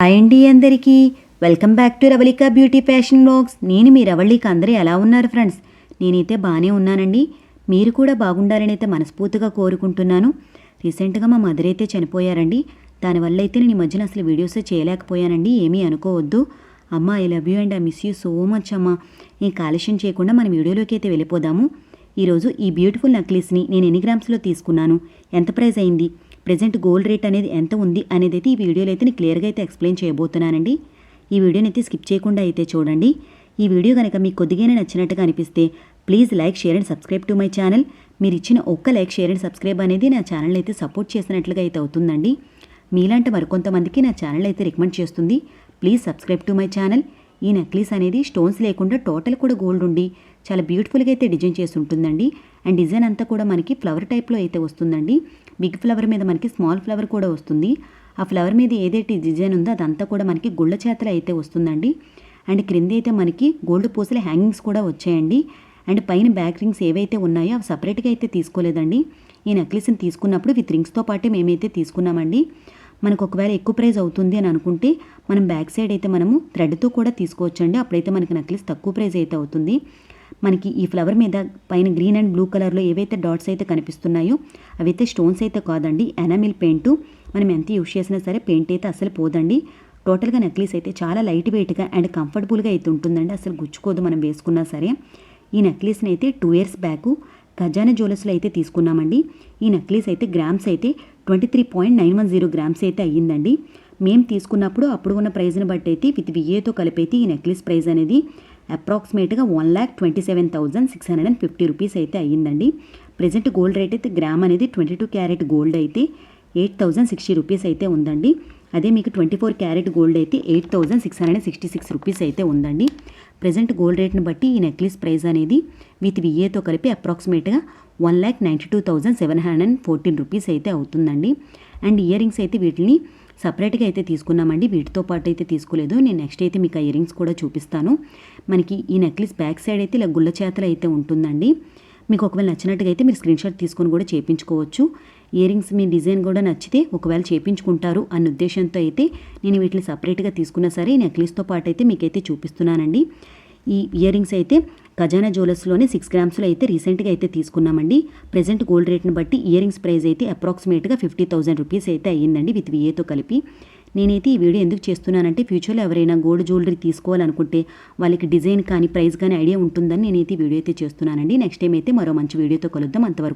Hi అండి అందరికీ. Welcome back to Ravalika beauty fashion blogs నేను మీ రవళిక. అందరూ ఎలా ఉన్నారు ఫ్రెండ్స్? నేనైతే బాగానే ఉన్నానండి. మీరు కూడా బాగుండాలని అయితే మనస్ఫూర్తిగా కోరుకుంటున్నాను. రీసెంట్గా మా మదర్ అయితే చనిపోయారండి. దానివల్ల అయితే నేను ఈ మధ్యన అసలు వీడియోస్ చేయలేకపోయానండి. ఏమీ అనుకోవద్దు. అమ్మ I love you and I miss you so much అమ్మ. ఈ కాలుష్యం చేయకుండా మన వీడియోలోకి అయితే వెళ్ళిపోదాము. ఈరోజు ఈ బ్యూటిఫుల్ నెక్లెస్ని నేను ఎన్ని గ్రామ్స్లో తీసుకున్నాను? ఎంత ప్రైస్ అయింది? ప్రజెంట్ గోల్డ్ రేట్ అనేది ఎంత ఉంది అనేది అయితే ఈ వీడియోలో అయితే నేను క్లియర్గా అయితే ఎక్స్ప్లెయిన్ చేయబోతున్నానండి. ఈ వీడియోని అయితే స్కిప్ చేయకుండా అయితే చూడండి. ఈ వీడియో కనుక మీకు కొద్దిగానే నచ్చినట్టుగా అనిపిస్తే please like share and subscribe to my channel. మీరు ఇచ్చిన ఒక్క లైక్ షేర్ అండ్ సబ్స్క్రైబ్ అనేది నా ఛానల్ అయితే సపోర్ట్ చేసినట్లుగా అయితే అవుతుందండి. మీలాంటి మరికొంతమందికి నా ఛానల్ అయితే రికమెండ్ చేస్తుంది. Please subscribe to my channel. ఈ నెక్లెస్ అనేది స్టోన్స్ లేకుండా టోటల్ కూడా గోల్డ్ ఉండి చాలా బ్యూటిఫుల్గా అయితే డిజైన్ చేసి ఉంటుందండి. అండ్ డిజైన్ అంతా కూడా మనకి ఫ్లవర్ టైప్లో అయితే వస్తుందండి. బిగ్ ఫ్లవర్ మీద మనకి స్మాల్ ఫ్లవర్ కూడా వస్తుంది. ఆ ఫ్లవర్ మీద ఏదైతే డిజైన్ ఉందో అదంతా కూడా మనకి గుళ్ళ చేతలు అయితే వస్తుందండి. అండ్ క్రింద అయితే మనకి గోల్డ్ పూసల హ్యాంగింగ్స్ కూడా వచ్చాయండి. అండ్ పైన బ్యాక్ రింగ్స్ ఏవైతే ఉన్నాయో అవి సపరేట్గా అయితే తీసుకోలేదండి. ఈ నెక్లెస్ని తీసుకున్నప్పుడు విత్ రింగ్స్తో పాటే మేమైతే తీసుకున్నామండి. మనకు ఒకవేళ ఎక్కువ ప్రైస్ అవుతుంది అని అనుకుంటే మనం బ్యాక్ సైడ్ అయితే మనము థ్రెడ్తో కూడా తీసుకోవచ్చండి. అప్పుడైతే మనకి నెక్లెస్ తక్కువ ప్రైస్ అయితే అవుతుంది. మనకి ఈ ఫ్లవర్ మీద పైన గ్రీన్ అండ్ బ్లూ కలర్లో ఏవైతే డాట్స్ అయితే కనిపిస్తున్నాయో అవైతే స్టోన్స్ అయితే కాదండి ఎనామిల్ పెయింట్ మనం ఎంత యూస్ చేసినా సరే పెయింట్ అయితే అసలు పోదండి. టోటల్గా నెక్లెస్ అయితే చాలా లైట్ వెయిట్గా అండ్ కంఫర్టబుల్గా అయితే ఉంటుందండి. అసలు గుచ్చుకోదు మనం వేసుకున్నా సరే. ఈ నెక్లెస్ని అయితే టూ ఇయర్స్ బ్యాక్ ఖజానా జ్యువెలర్స్లో అయితే తీసుకున్నామండి. ఈ నెక్లెస్ అయితే గ్రామ్స్ అయితే twenty three point nine one zero grams అయితే అయ్యిందండి. మేము తీసుకున్నప్పుడు అప్పుడు ఉన్న ప్రైజ్ని బట్టి అయితే విత్ విఏతో కలిపి అయితే ఈ నెక్లెస్ ప్రైస్ అనేది అప్రాక్సిమేట్గా one lakh twenty seven thousand six hundred and fifty rupees అయితే అయ్యిందండి. ప్రజెంట్ గోల్డ్ రేట్ అయితే గ్రామ్ అనేది ట్వంటీ టూ క్యారెట్ గోల్డ్ అయితే ఎయిట్ థౌజండ్ సిక్స్టీ రూపీస్ అయితే ఉందండి. అదే మీకు ట్వంటీ ఫోర్ క్యారెట్ గోల్డ్ అయితే eight thousand six hundred sixty six rupees అయితే ఉందండి. ప్రజెంట్ గోల్డ్ రేట్ని బట్టి ఈ నెక్లెస్ ప్రైస్ అనేది విత్ విఏతో కలిపి అప్రాక్సిమేట్గా one lakh ninety two thousand seven hundred and fourteen rupees అయితే అవుతుందండి. అండ్ ఇయర్ రింగ్స్ అయితే వీటిని సపరేట్గా అయితే తీసుకున్నామండి. వీటితో పాటు అయితే తీసుకోలేదు. నేను నెక్స్ట్ అయితే మీకు ఆ ఇయర్ రింగ్స్ కూడా చూపిస్తాను. మనకి ఈ నెక్లెస్ బ్యాక్ సైడ్ అయితే ఇలా గుళ్ళ చేతలు అయితే ఉంటుందండి. మీకు ఒకవేళ నచ్చినట్టుగా అయితే మీరు స్క్రీన్ షాట్ తీసుకొని కూడా చేయించుకోవచ్చు ఇయరింగ్స్ మీ డిజైన్ కూడా నచ్చితే ఒకవేళ చేయించుకుంటారు అన్న ఉద్దేశంతో అయితే నేను వీటిని సపరేట్గా తీసుకున్నా సరే ఈ నెక్లెస్తో పాటు అయితే మీకైతే చూపిస్తున్నానండి. ఈ ఇయర్ రింగ్స్ అయితే ఖజానా జ్యువెలర్స్లోనే సిక్స్ గ్రామ్స్లో అయితే రీసెంట్గా అయితే తీసుకున్నామండి. ప్రజెంట్ గోల్డ్ రేట్ని బట్టి ఇయర్ రింగ్స్ ప్రైస్ అయితే అప్రాక్సిమేట్గా ఫిఫ్టీ థౌసండ్ రూపీస్ అయితే అయ్యిందండి విత్ విఏతో కలిపి. నేనైతే ఈ వీడియో ఎందుకు చేస్తున్నానంటే ఫ్యూచర్లో ఎవరైనా గోల్డ్ జ్యువెలరీ తీసుకోవాలనుకుంటే వాళ్ళకి డిజైన్ కానీ ప్రైస్ కానీ ఐడియా ఉంటుందని నేనైతే వీడియో అయితే చేస్తున్నానండి. నెక్స్ట్ టైం అయితే మరో మంచి వీడియోతో కలుద్దాం. అంతవరకు